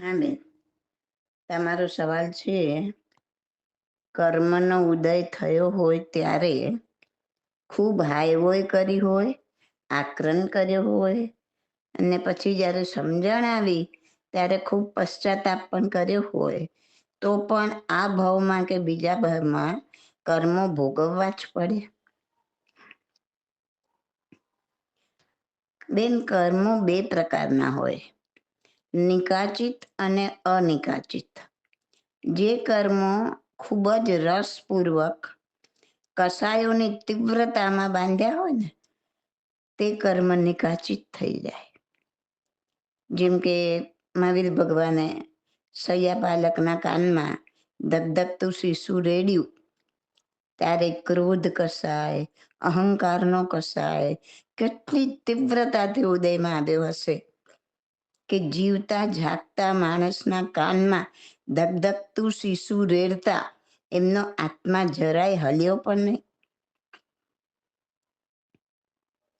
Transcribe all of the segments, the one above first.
હા, બેન. તમારો સવાલ છે, કર્મનો ઉદય થયો હોય ત્યારે ખૂબ હાઈવોય કરી હોય આક્રન કર્યો હોય, અને પછી જ્યારે સમજણ આવી ત્યારે ખૂબ પશ્ચાતાપ પણ કર્યો હોય, તો પણ આ ભાવમાં કે બીજા ભાવમાં કર્મો ભોગવવા જ પડે. બેન, કર્મો બે પ્રકારના હોય. નિકાચિત અને અનિકાચિત. જે કર્મો ખૂબ જ રસપૂર્વક કસાયોની તીવ્રતામાં બાંધ્યા હોય ને, તે કર્મ નિકાચિત થઈ જાય. જેમ કે મહાવીર ભગવાને સૈયા બાલકના કાનમાં ધગધગતું શિશુ રેડ્યું ત્યારે ક્રોધ કસાય, અહંકારનો કસાય, કેટલી તીવ્રતાથી ઉદયમાં આવ્યો હશે. કે જીવતા જાગતા માણસના કાનમાં ધગધગતું શિશુ રેડતા એમનો આત્મા જરાય હલ્યો પણ નહીં.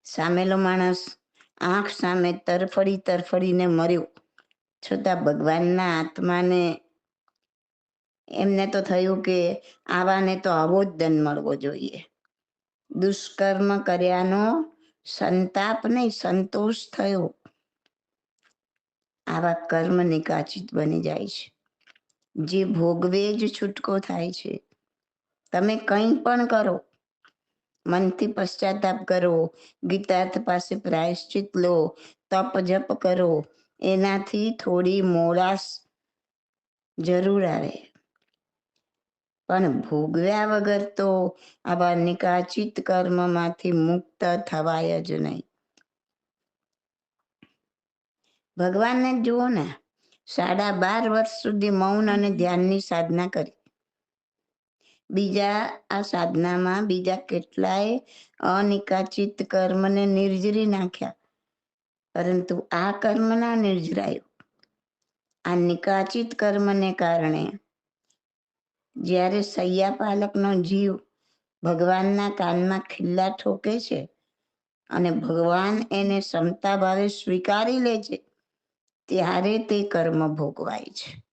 સામેલો માણસ આંખ સામે તરફડી તરફડીને મર્યો. છતાં ભગવાનના આત્માને એમને તો થયું કે આવાને તો આવો જ દંડ મળવો જોઈએ. દુષ્કર્મ કર્યાનો સંતાપ નહીં, સંતોષ થયો. આવા કર્મ નિકાચિત બની જાય છે. જે ભોગવે જ છૂટકો થાય છે. તમે કંઈ પણ કરો, મનથી પશ્ચાતાપ કરો, ગીતાર્થ પાસે પ્રાયશ્ચિત લો, તપ જપ કરો, એનાથી થોડી મોડાસ જરૂર આવે. પણ ભોગવ્યા વગર તો આવા નિકાચિત કર્મમાંથી મુક્ત થવાય જ નહીં. ભગવાનને જુઓ ને, સાડા બાર વર્ષ સુધી મૌન અને ધ્યાનની સાધના કરી. બીજા આ સાધનામાં બીજા કેટલાય અનિકાચિત કર્મને નિર્જરી નાખ્યા, પરંતુ આ કર્મ ના આ નિકાચિત કર્મને કારણે જ્યારે સૈયા પાલકનો જીવ ભગવાનના કાનમાં ખિલ્લા ઠોકે છે અને ભગવાન એને ક્ષમતા ભાવે સ્વીકારી લે છે ત્યારે તે કર્મ ભોગવાય છે.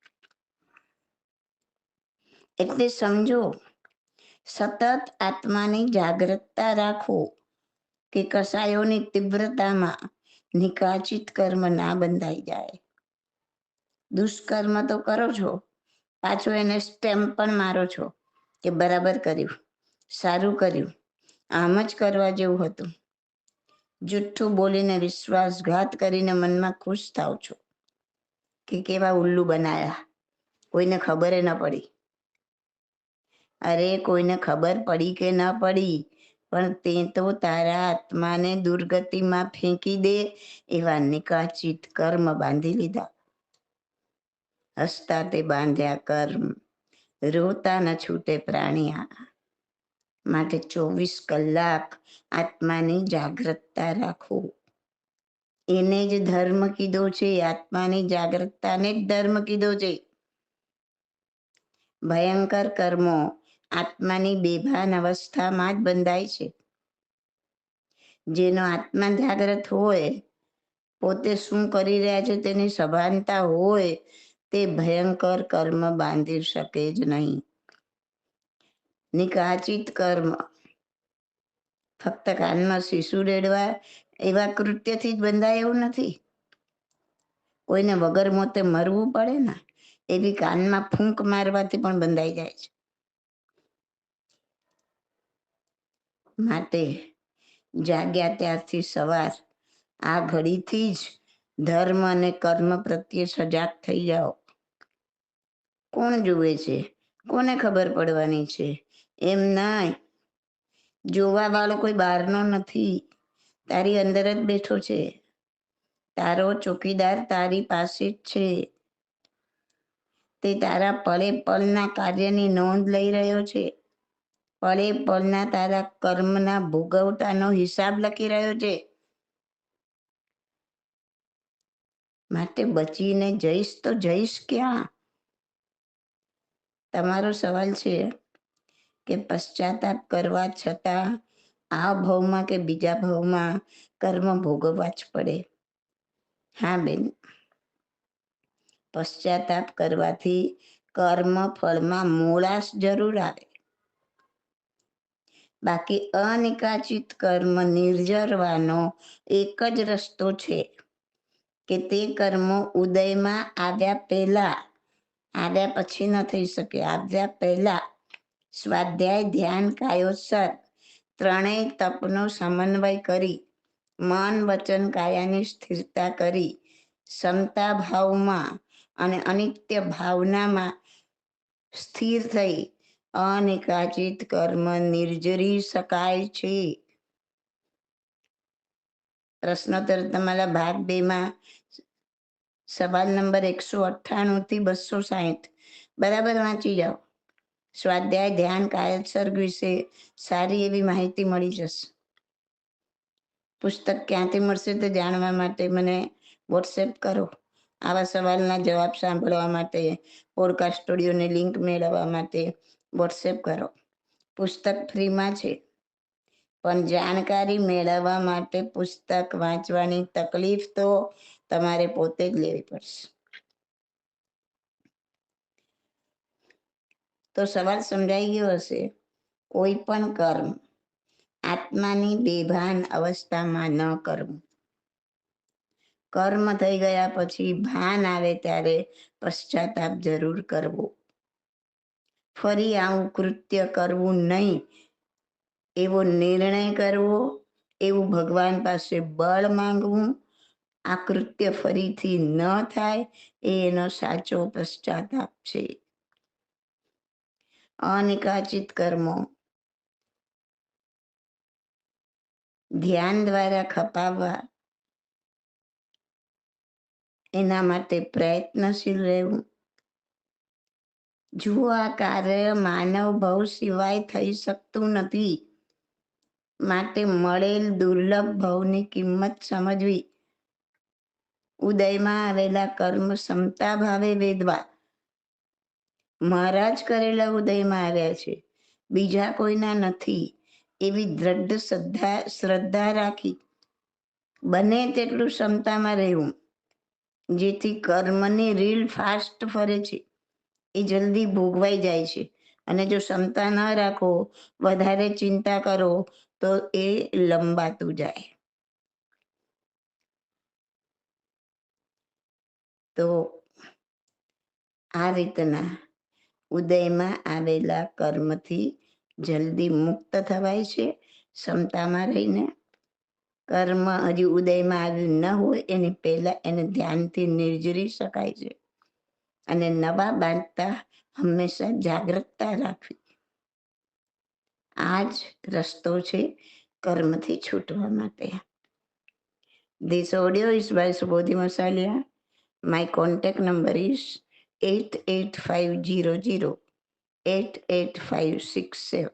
એટલે સમજો, સતત આત્માની જાગૃતતા રાખો કે કસાયોની તીવ્રતામાં નિકાચિત કર્મ ના બંધાઈ જાય. દુષ્કર્મ તો કરો છો, પાછો એને સ્ટેમ્પ પણ મારો છો કે બરાબર કર્યું, સારું કર્યું, આમ જ કરવા જેવું હતું. જુઠ્ઠું બોલીને વિશ્વાસઘાત કરીને મનમાં ખુશ થાવ છો. કે કેવા ઉલ્લુ બનાયા? કોઈને ખબર ન પડી. અરે, કોઈને ખબર પડી કે ન પડી? પણ તે તો તારા આત્માને દુર્ગતિમાં ફેંકી દે એવા નિકાચિત કર્મ બાંધી લીધા. હસતા તે બાંધ્યા કર્મ, રોતા ન છૂટે પ્રાણીયા માટે ચોવીસ કલાક આત્માની જાગૃતતા રાખો. એને જ ધર્મ કીધો છે, આત્માની જાગૃતતાને જ ધર્મ કીધો છે. ભયંકર કર્મો આત્માની બેભાન અવસ્થામાં જ બંધાય છે. જેનો આત્મા જાગ્રત હોય, પોતે શું કરી રહ્યા છે તેની સભાનતા હોય, તે ભયંકર કર્મ બાંધી શકે જ નહીં. નિકાચિત કર્મ ફક્ત કાનમાં શીશુ રેડવા એવા કૃત્યથી જ બંધાય એવું નથી. કોઈને વગર મોતે મરવું પડે ને, એવી કાનમાં ફૂંક મારવાથી પણ બંધાઈ જાય છે. માટે જાગ્યા ત્યારથી સવાર, આ ઘડીથી જ ધર્મ અને કર્મ પ્રત્યે સજાગ થઈ જાઓ. કોણ જુએ છે? કોને ખબર પડવાની છે? એમ ના જોવા વાળો કોઈ બહારનો નથી. તારી અંદર જ બેઠો છે. તારો ચોકીદાર તારી પાસે જ છે. તે તારા પળે પળના કાર્યની નોંધ લઈ રહ્યો છે. પળે પળના તારા કર્મના ભોગવટાનો હિસાબ લખી રહ્યો છે. માટે બચીને જઈશ તો જઈશ ક્યાં? તમારો સવાલ છે. કે પશ્ચાતાપ કરવા છતાં આ ભાવમાં કે બીજા ભાવમાં કર્મ ભોગવવા જ પડે. હા, બેન. પશ્ચાતાપ કરવાથી કર્મ ફળમાં મૂળાશ જરૂર આવે. બાકી અનિકાચિત કર્મ નિર્જરવાનો એક જ રસ્તો છે કે તે કર્મો ઉદયમાં આવ્યા પહેલા, આવ્યા પછી ન થઈ શકે, આવ્યા પહેલા સ્વાધ્યાય ધ્યાન કાયોત્સર. ત્રણેય તપનો સમન્વય કરી, મન વચન કાયાની સ્થિરતા કરી, સમતા ભાવમાં અને અનિત્ય ભાવનામાં સ્થિર થઈ, અનિકાચિત કર્મ નિર્જરી શકાય છે. પ્રશ્નોત્તર તમારા ભાગ બે માં, સવાલ નંબર એકસો અઠ્ઠાણું થી બસો સાહીઠ. બરાબર વાંચી જાઓ. સ્વાધ્યાય, ધ્યાન કાયત્સર્ગ વિશે સારી એવી માહિતી મળી જશે. પુસ્તક ક્યાંથી મળશે તે જાણવા માટે મને વોટ્સએપ કરો. આવા સવાલના જવાબ સાંભળવા માટે પોડકાસ્ટ સ્ટુડિયોની લિંક મેળવવા માટે વોટ્સએપ કરો. પુસ્તક ફ્રીમાં છે. પણ જાણકારી મેળવવા માટે પુસ્તક વાંચવાની તકલીફ તો તમારે પોતે જ લેવી પડશે. તો સવાલ સમજાઈ ગયો હશે. કોઈ પણ કર્મ આત્માની બેભાન અવસ્થામાં ન કરવું કર્મ થઈ ગયા પછી ભાન આવે ત્યારે પશ્ચાતાપ જરૂર કરવો. ફરી આવું કૃત્ય કરવું નહીં. એવો નિર્ણય કરવો, એવું ભગવાન પાસે બળ માંગવું, આ કૃત્ય ફરીથી ન થાય, એ એનો સાચો પશ્ચાતાપ છે. અનિકાચિત કર્મો. ધ્યાન દ્વારા ખપાવવા. એના માટે પ્રયત્નશીલ રહેવું. જુઓ, આ કાર્ય માનવ ભવ સિવાય થઈ શકતું નથી. માટે મળેલ દુર્લભ ભવની કિંમત સમજવી. ઉદયમાં આવેલા કર્મ ક્ષમતા ભાવે વેદવા મહારાજ કરેલા ઉદયમાં આવ્યા છે. બીજા કોઈના નથી. એવી દ્રઢ શ્રદ્ધા શ્રદ્ધા રાખી બને તેટલું ક્ષમતામાં રહેવું. જેથી કર્મની રીલ ફાસ્ટ ફરે છે. એ જલ્દી ભોગવાઈ જાય છે. અને જો ક્ષમતા ન રાખો, વધારે ચિંતા કરો, તો એ લંબાતું જાય. તો આ રીતના ઉદયમાં આવેલા કર્મથી જલ્દી મુક્ત થવાય છે. ક્ષમતામાં રહીને કર્મ હજી ઉદયમાં આવ્યું ન હોય એની પહેલા એને ધ્યાનથી નિર્જરી શકાય છે. અને નવા બાંધતા હંમેશા જાગૃતતા રાખવી. આ જ રસ્તો છે કર્મથી છૂટવા માટે. This audio is by Subodhi Masaliya my contact number is 88500 88567.